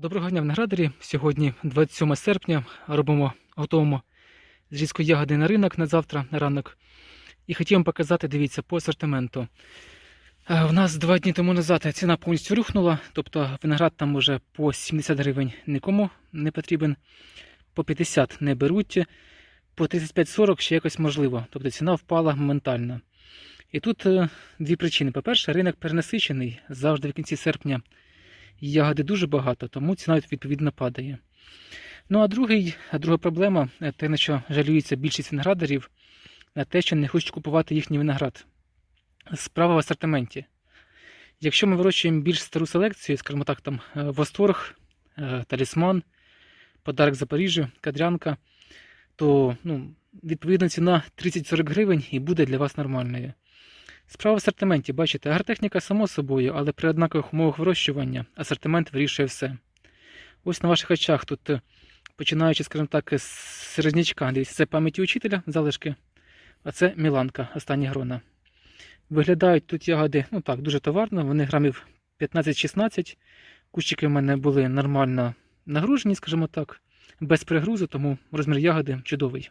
Доброго дня, виноградарі. Сьогодні 27 серпня. Робимо, готуємо зрізку ягоди на ринок на завтра, на ранок. І хотів вам показати, дивіться, по асортименту. Е, В нас два дні тому назад ціна повністю рухнула, тобто виноград там уже по 70 гривень нікому не потрібен, по 50 не беруть, по 35-40 ще якось можливо. Тобто ціна впала моментально. І тут е, дві причини. По-перше, ринок перенасичений завжди в кінці серпня ягоди дуже багато, тому ціна відповідно падає. Ну а другий, друга проблема, е, те, на що жалюється більшість виноградарів, на те, що не хочуть купувати їхній виноград. Справа в асортименті. Якщо ми вирощуємо більш стару селекцію, скажімо так, там е, Восторг, е, Талісман, Подарок Запоріжжю, Кадрянка, то ну, відповідно ціна 30-40 гривень і буде для вас нормальною. Справа в асортименті, бачите, агротехніка само собою, але при однакових умовах вирощування асортимент вирішує все. Ось на ваших очах тут, е, починаючи, скажімо так, з середнячка, дивіться, це пам'яті учителя залишки, а це Міланка, останні грона. Виглядають тут ягоди, ну так, дуже товарно, вони грамів 15-16. Кущики в мене були нормально нагружені, скажімо так, без перегрузу, тому розмір ягоди чудовий.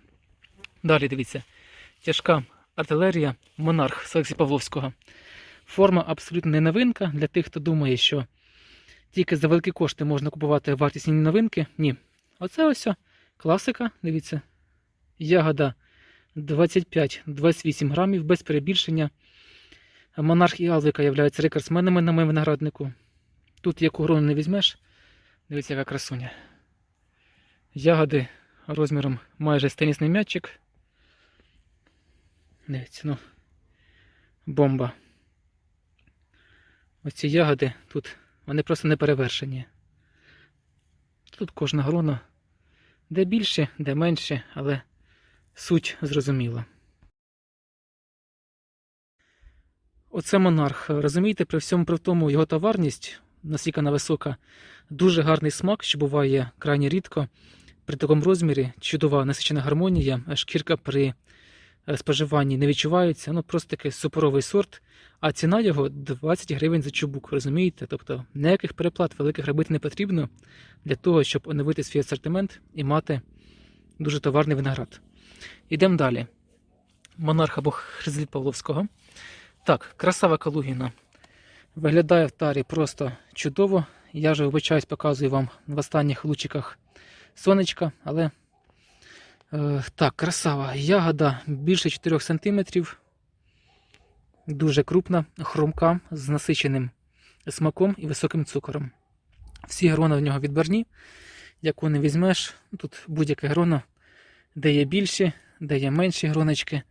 Далі дивіться, тяжка артилерія Монарх Олексія Павловського. Форма абсолютно не новинка для тих, хто думає, що тільки за великі кошти можна купувати вартісні новинки. Ні. Оце ось класика, дивіться. Ягода 25-28 грамів без перебільшення. Монарх і Алвика являються рекордсменами на моєму винограднику. Тут яку грону не візьмеш. Дивіться, яка красуня. Ягоди розміром майже з тенісний м'ячик. Дивіться, ну. Бомба. Ось ці ягоди тут, вони просто не перевершені. Тут кожна грона де більше, де менше, але суть зрозуміла. Оце монарх. Розумієте, при всьому при тому його товарність, наскільки вона висока, дуже гарний смак, що буває крайні рідко. При такому розмірі чудова насичена гармонія, шкірка при споживанні не відчувається. Ну, просто такий суперовий сорт. А ціна його 20 гривень за чубук, розумієте? Тобто ніяких переплат великих робити не потрібно для того, щоб оновити свій асортимент і мати дуже товарний виноград. Йдемо далі. Монарх або Хризліт Павловського. Так, красава Калугіна. Виглядає в тарі просто чудово. Я вже вибачаюсь, показую вам в останніх лучиках сонечка, але е, так, красава. Ягода більше 4 см. Дуже крупна, хрумка з насиченим смаком і високим цукором. Всі грона в нього відбарні. Яку не візьмеш, тут будь-яке гроно, де є більші, де є менші гроночки.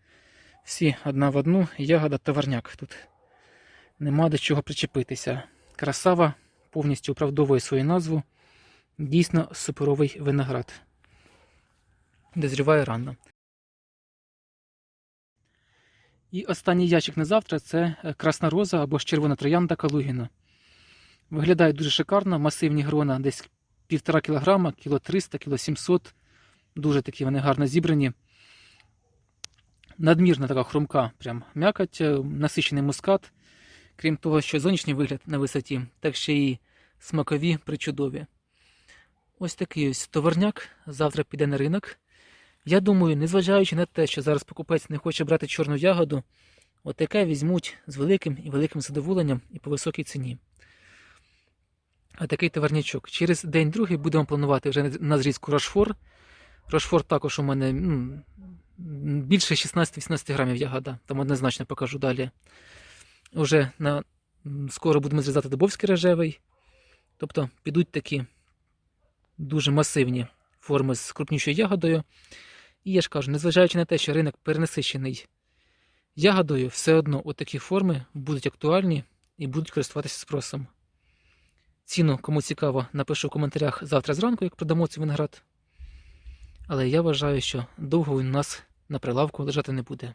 Всі одна в одну, ягода товарняк. Тут нема до чого причепитися. Красава повністю оправдовує свою назву. Дійсно суперовий виноград. Дозріває рано. І останній ящик на завтра це е, красна роза або ж червона троянда Калугіна. Виглядає дуже шикарно, масивні грона, десь півтора кілограма, кіло 300, кіло 700. Дуже такі вони гарно зібрані. Надмірна така хрумка, прям м'якоть, е, насичений мускат. Крім того, що зовнішній вигляд на висоті, так ще і смакові причудові. Ось такий ось товарняк завтра піде на ринок. Я думаю, незважаючи на те, що зараз покупець не хоче брати чорну ягоду, от таке візьмуть з великим і великим задоволенням і по високій ціні. А такий товарнячок. Через день-другий будемо планувати вже на зрізку Рошфор. Рошфор також у мене ну, більше 16-18 грамів ягода, там однозначно покажу далі. Уже на, скоро будемо зрізати Дубовський рожевий. Тобто підуть такі дуже масивні форми з крупнішою ягодою. І я ж кажу, незважаючи на те, що ринок перенасичений гадаю, все одно такі форми будуть актуальні і будуть користуватися спросом. Ціну, кому цікаво, напишу в коментарях завтра зранку, як продамо цей виноград. Але я вважаю, що довго він у нас на прилавку лежати не буде.